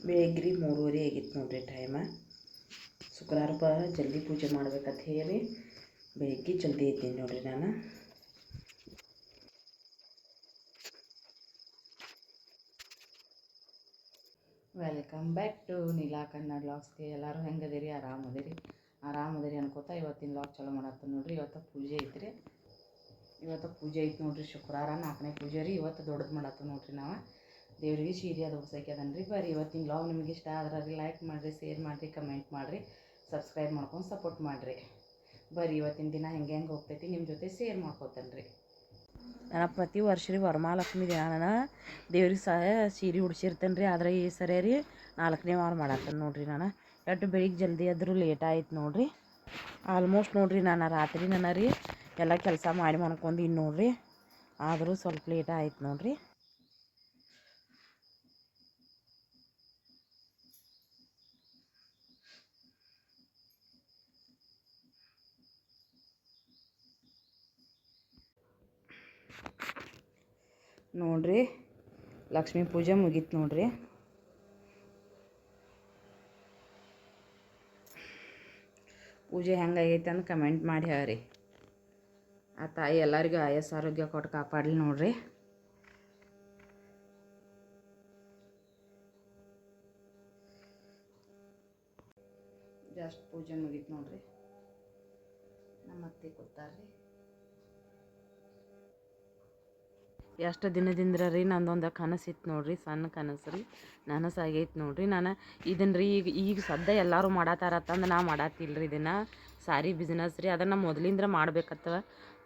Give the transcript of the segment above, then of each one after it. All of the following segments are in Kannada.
ಬೆಳಗ್ರಿ ಮೂರುವರೆ ಆಗಿತ್ತು ನೋಡ್ರಿ ಟೈಮ ಶುಕ್ರವಾರ ಬ ಜಲ್ದಿ ಪೂಜೆ ಮಾಡ್ಬೇಕಂತ ಹೇಳಿ ಬೆಳಗ್ಗೆ ಜಲ್ದಿ ಇದ್ದೀನಿ ನೋಡಿರಿ ನಾನು. Welcome back to Neela Kannada ಲಾಗ್ಸ್ಗೆ ಎಲ್ಲರೂ ಹೆಂಗದಿರಿ? ಆರಾಮದಿರಿ? ಆರಾಮದಿರಿ ಅನ್ಕೋತಾ ಇವತ್ತಿನ ಲಾಗ್ ಚಲೋ ಮಾಡತ್ತ ನೋಡ್ರಿ. ಇವತ್ತು ಪೂಜೆ ಐತ್ರಿ. ಇವತ್ತು ಪೂಜೆ ಐತೆ ನೋಡ್ರಿ ಶುಕ್ರವಾರ ನಾಲ್ಕನೇ ಪೂಜೆ ರೀ. ಇವತ್ತು ದೊಡ್ಡದು ಮಾಡತ್ತ ನೋಡ್ರಿ ನಾವು. ದೇವ್ರಿಗೆ ಸೀರೆ ಅದು ಹೊಸಕ್ಕೆ ಅದನ್ರಿ. ಬರ್ರಿ ಇವತ್ತಿನ ಲಾಗ್ ನಿಮ್ಗೆ ಇಷ್ಟ ಆದ್ರೆ ಲೈಕ್ ಮಾಡಿರಿ ಶೇರ್ ಮಾಡಿರಿ ಕಮೆಂಟ್ ಮಾಡಿರಿ ಸಬ್ಸ್ಕ್ರೈಬ್ ಮಾಡ್ಕೊಂಡು ಸಪೋರ್ಟ್ ಮಾಡಿರಿ. ಬರ್ರಿ ಇವತ್ತಿನ ದಿನ ಹೆಂಗೆ ಹೆಂಗೆ ಹೋಗ್ತೈತಿ ನಿಮ್ಮ ಜೊತೆ ಶೇರ್ ಮಾಡ್ಕೋತೇನೆ ರೀ ನಾನು ಪ್ರತಿ ವರ್ಷ ರೀ ವರಮಹಾಲಕ್ಷ್ಮಿ ದಿನ ನಾನು ದೇವ್ರಿಗೆ ಸಹ ಸೀರೆ ಉಡ್ಸಿರ್ತೇನೆ ರೀ ಆದರೆ ಈ ಸರಿ ರೀ ನಾಲ್ಕನೇ ವಾರ ಮಾಡತ್ತೇನೆ ನೋಡಿರಿ ನಾನು. ಎಟ್ಟು ಬೆಳಿಗ್ಗೆ ಜಲ್ದಿ ಆದರೂ ಲೇಟ್ ಆಯ್ತು ನೋಡಿರಿ. ಆಲ್ಮೋಸ್ಟ್ ನೋಡಿರಿ ನಾನು ರಾತ್ರಿ ನನ್ನ ರೀ ಎಲ್ಲ ಕೆಲಸ ಮಾಡಿ ಮಾಡ್ಕೊಂಡು ಇನ್ನು ನೋಡಿರಿ. ಆದರೂ ಸ್ವಲ್ಪ ಲೇಟ್ ಆಯ್ತು ನೋಡ್ರಿ. ನೋಡ್ರಿ. ಲಕ್ಷ್ಮೀ ಪೂಜೆ ಮುಗೀತು ನೋಡ್ರಿ. ಪೂಜೆ ಹೆಂಗಾಗೈತೆ ಅಂತ ಕಮೆಂಟ್ ಮಾಡಿ ಹೇಳ್ರಿ. ಆ ತಾಯಿ ಎಲ್ಲರಿಗೂ ಆಯಸ್ ಆರೋಗ್ಯ ಕೊಟ್ಟು ಕಾಪಾಡಲಿ ನೋಡ್ರಿ. ಜಸ್ಟ್ ಪೂಜೆ ಮುಗೀತು ನೋಡ್ರಿ. ನಮ್ಮ ಅತ್ತೆ ಕೂತಾರ್ರಿ. ಎಷ್ಟು ದಿನದಿಂದ ರೀ ನಂದೊಂದು ಕನಸಿತ್ತು ನೋಡಿರಿ, ಸಣ್ಣ ಕನಸು ರೀ. ನನಸಾಗೈತೆ ನೋಡ್ರಿ, ನಾನು ಇದನ್ನು ರೀ ಈಗ ಈಗ ಸದ್ಯ ಎಲ್ಲರೂ ಮಾಡತ್ತಾರತ್ತಂದು ನಾ ಮಾಡತ್ತಿಲ್ಲ ರೀ ಇದನ್ನು. ಸಾರಿ ಬಿಸ್ನೆಸ್ ರೀ, ಅದನ್ನು ಮೊದಲಿಂದ ಮಾಡ್ಬೇಕತ್ತ.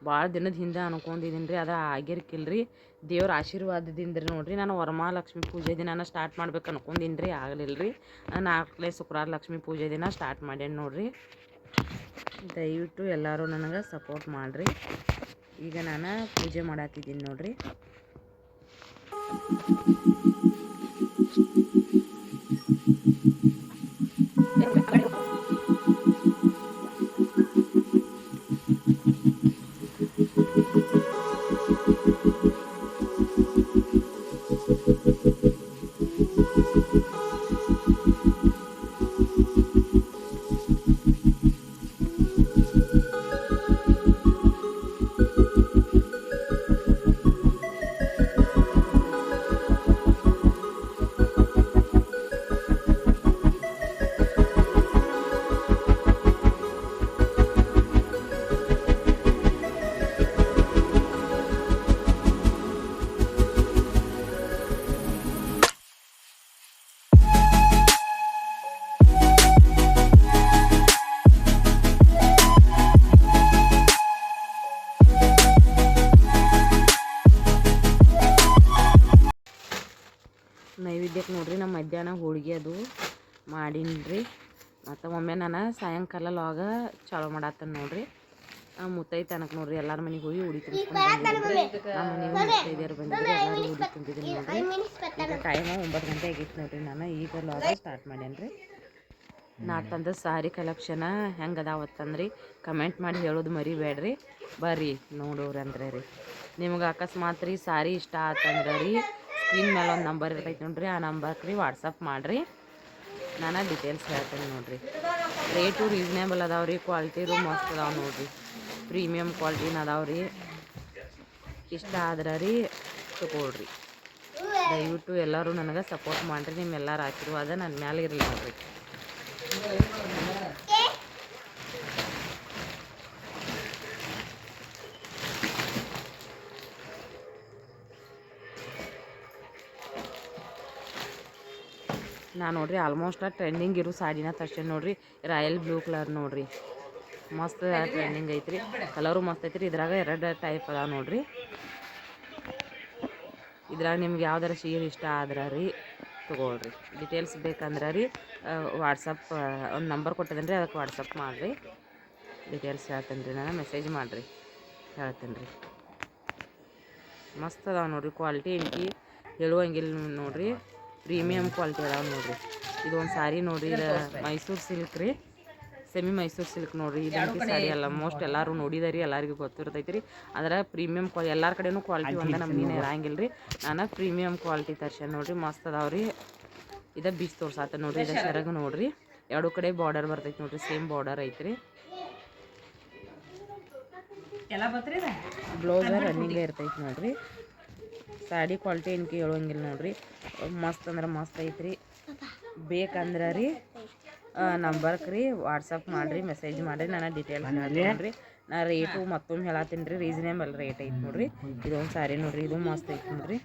ಭಾಳ ದಿನದ ಹಿಂದೆ ಅನ್ಕೊಂಡಿದ್ದೀನಿ ರೀ, ಅದು ಆಗಿರ್ಕಿಲ್ಲ ರೀ ದೇವ್ರ ಆಶೀರ್ವಾದದಿಂದ ರೀ ನೋಡಿರಿ, ನಾನು ವರಮಹಾಲಕ್ಷ್ಮಿ ಪೂಜೆ ದಿನ ಸ್ಟಾರ್ಟ್ ಮಾಡ್ಬೇಕು ಅನ್ಕೊಂಡಿನಿ ರೀ ಆಗಲಿಲ್ಲ ರೀ ನಾಲ್ಕನೇ ಶುಕ್ರವಾರ ಲಕ್ಷ್ಮಿ ಪೂಜೆ ದಿನ ಸ್ಟಾರ್ಟ್ ಮಾಡ್ಯಾನ ನೋಡಿರಿ. ದಯವಿಟ್ಟು ಎಲ್ಲರೂ ನನಗೆ ಸಪೋರ್ಟ್ ಮಾಡಿರಿ. ಈಗ ನಾನು ಪೂಜೆ ಮಾಡಾತಿದ್ದೀನಿ ನೋಡ್ರಿ. ನೈವೇದ್ಯಕ್ಕೆ ನೋಡ್ರಿ ನಮ್ಮ ಮಧ್ಯಾಹ್ನ ಹೋಳಿಗೆ ಅದು ಮಾಡೀನಿ ರೀ ಮತ್ತು ಒಮ್ಮೆ ನಾನು ಸಾಯಂಕಾಲ ಲಾಗ ಚಾಲು ಮಾಡತ್ತೇನೆ ನೋಡ್ರಿ. ಮುತ್ತೈ ತನಕ ನೋಡ್ರಿ ಎಲ್ಲರ ಮನೆಗೆ ಹೋಗಿ ಉಡಿ ತುಂಬಿಸ್ಕೊಂಡು ನಮ್ಮ ಮನೆಗೆ ಮುತ್ತೈದೆಯರು ಬಂದಿದ್ರು ಎಲ್ಲರೂ ಉಡಿ ತುಂಬಿದ್ದೀನಿ ನೋಡ್ರಿ. ಈಗ ಟೈಮ್ ಒಂಬತ್ತು ಗಂಟೆ ಆಗಿತ್ತು ನೋಡ್ರಿ ನಾನು ಈಗ ಲಾಗ ಸ್ಟಾರ್ಟ್ ಮಾಡೇನಿ ರೀ ನಾ ತಂದ ಸಾರಿ ಕಲೆಕ್ಷನ ಹೆಂಗೆ ಅದಾವತ್ತಂದ್ರಿ ಕಮೆಂಟ್ ಮಾಡಿ ಹೇಳೋದು ಮರಿಬೇಡ್ರಿ. ಬರ್ರಿ ನೋಡೋರು ಅಂದ್ರೆ ರೀ ನಿಮ್ಗೆ ಅಕಸ್ಮಾತ್ ರೀ ಸಾರಿ ಇಷ್ಟ ಆತಂದ್ರೆ. ರೀ ಸ್ಕ್ರೀನ್ ಮೇಲೆ ಒಂದು ನಂಬರ್ ಇರ್ತೈತೆ ನೋಡ್ರಿ, ಆ ನಂಬರ್ಗೆ ವಾಟ್ಸಪ್ ಮಾಡಿರಿ. ನಾನು ಡೀಟೇಲ್ಸ್ ಹೇಳ್ತೀನಿ ನೋಡ್ರಿ. ರೇಟು ರೀಸನೇಬಲ್ ಅದಾವೆ ರೀ ಕ್ವಾಲಿಟಿರು ಮಸ್ತ್ ಅದಾವೆ ನೋಡ್ರಿ. ಪ್ರೀಮಿಯಮ್ ಕ್ವಾಲಿಟಿನ ಅದಾವೆ ರೀ. ಇಷ್ಟ ಆದ್ರೆ ರೀ ತಗೊಳ್ರಿ. ದಯವಿಟ್ಟು ಎಲ್ಲರೂ ನನಗೆ ಸಪೋರ್ಟ್ ಮಾಡಿರಿ, ನಿಮ್ಮೆಲ್ಲರ ಆಶೀರ್ವಾದ ನನ್ನ ಮ್ಯಾಲೆ ಇರಲಿ ನೋಡ್ರಿ. ನಾ ನೋಡ್ರಿ ಆಲ್ಮೋಸ್ಟ್ ಟ್ರೆಂಡಿಂಗ್ ಇರೋ ಸಾಡಿನ ತರ್ಸೇನಿ ನೋಡ್ರಿ. ರಾಯಲ್ ಬ್ಲೂ ಕಲರ್ ನೋಡ್ರಿ. ಮಸ್ತ್ ಟ್ರೆಂಡಿಂಗ್ ಐತ್ರಿ. ಕಲರು ಮಸ್ತ್ ಐತ್ರಿ. ಇದ್ರಾಗ ಎರಡು ಟೈಪ್ ಅದಾವ ನೋಡ್ರಿ. ಇದ್ರಾಗ ನಿಮ್ಗೆ ಯಾವ್ದಾರ ಸೀರೆ ಇಷ್ಟ ಆದ್ರೆ ರೀ ತಗೊಳ್ರಿ. ಡೀಟೇಲ್ಸ್ ಬೇಕಂದ್ರೆ ರೀ ವಾಟ್ಸಪ್ ಒಂದು ನಂಬರ್ ಕೊಟ್ಟಿದ್ದೇನೆ ರೀ ಅದಕ್ಕೆ ವಾಟ್ಸಪ್ ಮಾಡಿರಿ. ಡೀಟೇಲ್ಸ್ ಹೇಳ್ತೇನೆ ರೀ ನಾನು ಮೆಸೇಜ್ ಮಾಡಿರಿ. ಹೇಳ್ತೇನೆ ರೀ ಮಸ್ತ್ ಅದಾವೆ ನೋಡ್ರಿ. ಕ್ವಾಲಿಟಿ ಇಂಟಿ ಹೇಳುವಂಗಿಲ್ಲ ನೋಡ್ರಿ. ಪ್ರೀಮಿಯಮ್ ಕ್ವಾಲಿಟಿ ಅದಾವೆ ನೋಡ್ರಿ. ಇದು ಒಂದು ಸಾರಿ ನೋಡ್ರಿ ಇದು ಮೈಸೂರು ಸಿಲ್ಕ್ ರೀ. ಸೆಮಿ ಮೈಸೂರು ಸಿಲ್ಕ್ ನೋಡ್ರಿ. ಇದಂತಿ ಸಾರಿ ಅಲ್ಲ ಮೋಸ್ಟ್ ಎಲ್ಲರೂ ನೋಡಿದಾರಿ ಎಲ್ಲರಿಗೂ ಗೊತ್ತಿರ್ತೈತೆ ರೀ. ಅದರ ಪ್ರೀಮಿಯಮ್ ಕ್ವಾಲಿ ಎಲ್ಲರ ಕಡೆನೂ ಕ್ವಾಲಿಟಿ ಒಂದೇ ನಮ್ಗೆ ಇರಂಗಿಲ್ಲ ರೀ. ನಾನು ಪ್ರೀಮಿಯಮ್ ಕ್ವಾಲಿಟಿ ತರ್ಸೇನೆ ನೋಡ್ರಿ ಮಸ್ತ್ ಅದಾವೆ ರೀ. ಇದ ಬೀಚ್ ತೋರ್ಸಾತ ನೋಡ್ರಿ ಇದ ಸೆರಗ ನೋಡ್ರಿ. ಎರಡು ಕಡೆ ಬಾರ್ಡರ್ ಬರ್ತೈತಿ ನೋಡ್ರಿ ಸೇಮ್ ಬಾರ್ಡರ್ ಐತ್ರಿ. ರೀ ಬತ್ರಿ ಬ್ಲೌಸ್ ರನ್ನಿಂಗೇ ಇರ್ತೈತಿ ನೋಡ್ರಿ. ಸಾಡಿ ಕ್ವಾಲಿಟಿ ಏನಕ್ಕೆ ಹೇಳೋಂಗಿಲ್ಲ ನೋಡ್ರಿ. ಮಸ್ತ್ ಅಂದ್ರೆ ಮಸ್ತ್ ಐತ್ರಿ. ಬೇಕಂದ್ರೆ ರೀ ನಂಬರ್ಗೆ ರೀ, ವಾಟ್ಸಪ್ ಮಾಡಿರಿ ಮೆಸೇಜ್ ಮಾಡಿರಿ ನನ್ನ ಡೀಟೇಲ್ಸ್ ಹೇಳ್ತೀನಿ ರೀ ನಾ ರೇಟು ಮತ್ತೊಮ್ಮೆ ಹೇಳತ್ತೀನಿ ರೀ ರೀಸನೇಬಲ್ ರೇಟ್ ಐತಿ ನೋಡ್ರಿ. ಇದೊಂದು ಸಾರಿ ನೋಡ್ರಿ, ಇದು ಮಸ್ತ್ ಐತಿ ನೋಡ್ರಿ.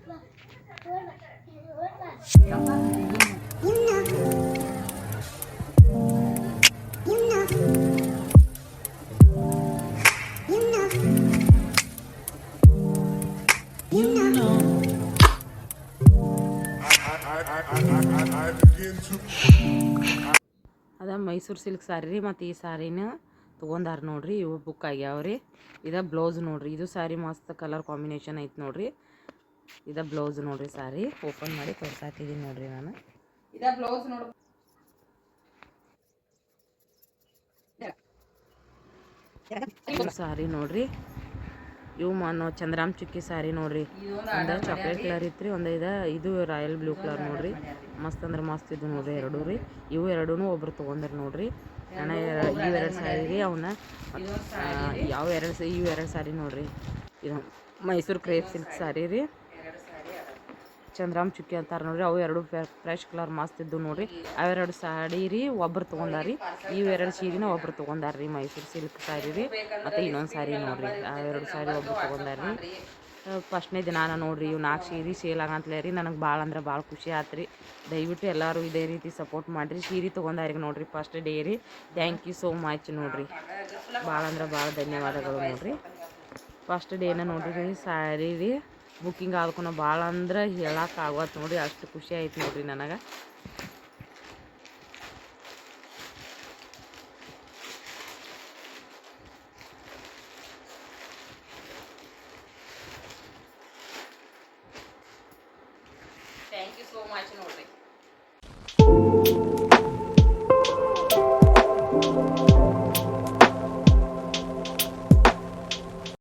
ಅದ ಮೈಸೂರು ಸಿಲ್ಕ್ ಸಾರಿ ರೀ ಮತ್ತು ಈ ಸಾರಿನ ತೊಗೊಂಡಾರ ನೋಡ್ರಿ ಇವು ಬುಕ್ ಆಗ್ಯಾವ ರೀ. ಇದ ಬ್ಲೌಸ್ ನೋಡ್ರಿ ಇದು ಸಾರಿ ಮಸ್ತ್ ಕಲರ್ ಕಾಂಬಿನೇಷನ್ ಐತೆ ನೋಡ್ರಿ. ಇದ ಬ್ಲೌಸ್ ನೋಡ್ರಿ ಸಾರಿ ಓಪನ್ ಮಾಡಿ ತೋರ್ಸಾತಿದ್ದೀನಿ ನೋಡ್ರಿ ನಾನು. ಇದ ಬ್ಲೌಸ್ ನೋಡ್ರಿ ಸಾರಿ ನೋಡ್ರಿ. ಇವು ಮನೋ ಚಂದ್ರಾಮ್ ಚುಕ್ಕಿ ಸ್ಯಾರಿ ನೋಡ್ರಿ. ಒಂದ ಚಾಕ್ಲೇಟ್ ಕಲರ್ ಇತ್ತು ರೀ ಇದ ಇದು ರಾಯಲ್ ಬ್ಲೂ ಕಲರ್ ನೋಡ್ರಿ. ಮಸ್ತ್ ಅಂದ್ರೆ ಮಸ್ತ್ ಇದು ನೋಡ್ರಿ ಎರಡು ರೀ. ಇವು ಎರಡೂ ಒಬ್ರು ತೊಗೊಂಡ್ರಿ ನೋಡ್ರಿ. ಅಣ್ಣ ಇವು ಎರಡು ಸಾರಿ ರೀ ಅವನ್ನ ಯಾವ ಎರಡು ಇವು ಎರಡು ಸ್ಯಾರಿ ನೋಡ್ರಿ. ಇದು ಮೈಸೂರು ಕ್ರೇಪ್ ಸಿಲ್ಕ್ ಸ್ಯಾರಿ ರೀ. ಚಂದ್ರಾಮ್ ಚುಕ್ಕಿ ಅಂತಾರೆ ನೋಡ್ರಿ. ಅವು ಎರಡು ಫ್ರೆಶ್ ಕಲರ್ ಮಸ್ತ್ ಇದ್ದು ನೋಡ್ರಿ. ಅವೆರಡು ಸಾಡಿ ರೀ ಒಬ್ರು ತೊಗೊಂಡಾರಿ. ಇವು ಎರಡು ಸೀರೆನ ಒಬ್ರು ತೊಗೊಂಡಾರ್ರಿ ಮೈಸೂರು ಸಿಲ್ಕ್ ಸಾರಿ ರೀ. ಮತ್ತು ಇನ್ನೊಂದು ಸಾರಿ ನೋಡ್ರಿ. ಅವೆರಡು ಸಾರಿ ಒಬ್ರು ತೊಗೊಂಡಾರ್ರಿ ಫಸ್ಟ್ನೇ ದಿನಾನ ನೋಡ್ರಿ ಇವು ನಾಲ್ಕು ಸೀರೆ ಸೇಲ್ ಆಗಂತಲೇ ರೀ. ನನಗೆ ಭಾಳ ಅಂದ್ರೆ ಭಾಳ ಖುಷಿ ಆಯ್ತು ರೀ ದಯವಿಟ್ಟು ಎಲ್ಲರೂ ಇದೇ ರೀತಿ ಸಪೋರ್ಟ್ ಮಾಡಿರಿ. ಸೀರೆ ತೊಗೊಂಡಾರಿಗೆ ನೋಡ್ರಿ ಫಸ್ಟ್ ಡೇ ರೀ. ಥ್ಯಾಂಕ್ ಯು ಸೋ ಮಚ್ ನೋಡ್ರಿ. ಭಾಳ ಅಂದ್ರೆ ಭಾಳ ಧನ್ಯವಾದಗಳು ನೋಡ್ರಿ. ಫಸ್ಟ್ ಡೇನ ನೋಡಿರಿ ಸಾರಿ ರೀ. ಬುಕ್ಕಿಂಗ್ ಆದ್ಕೊಂಡು ಭಾಳ ಅಂದ್ರೆ ಹೇಳಕ್ಕೆ ಆಗವತ್ತು ನೋಡ್ರಿ ಅಷ್ಟು ಖುಷಿ ಆಯ್ತು ನೋಡ್ರಿ ನನಗೆ. ಥ್ಯಾಂಕ್ ಯು ಸೋ ಮಚ್ ನೋಡ್ರಿ.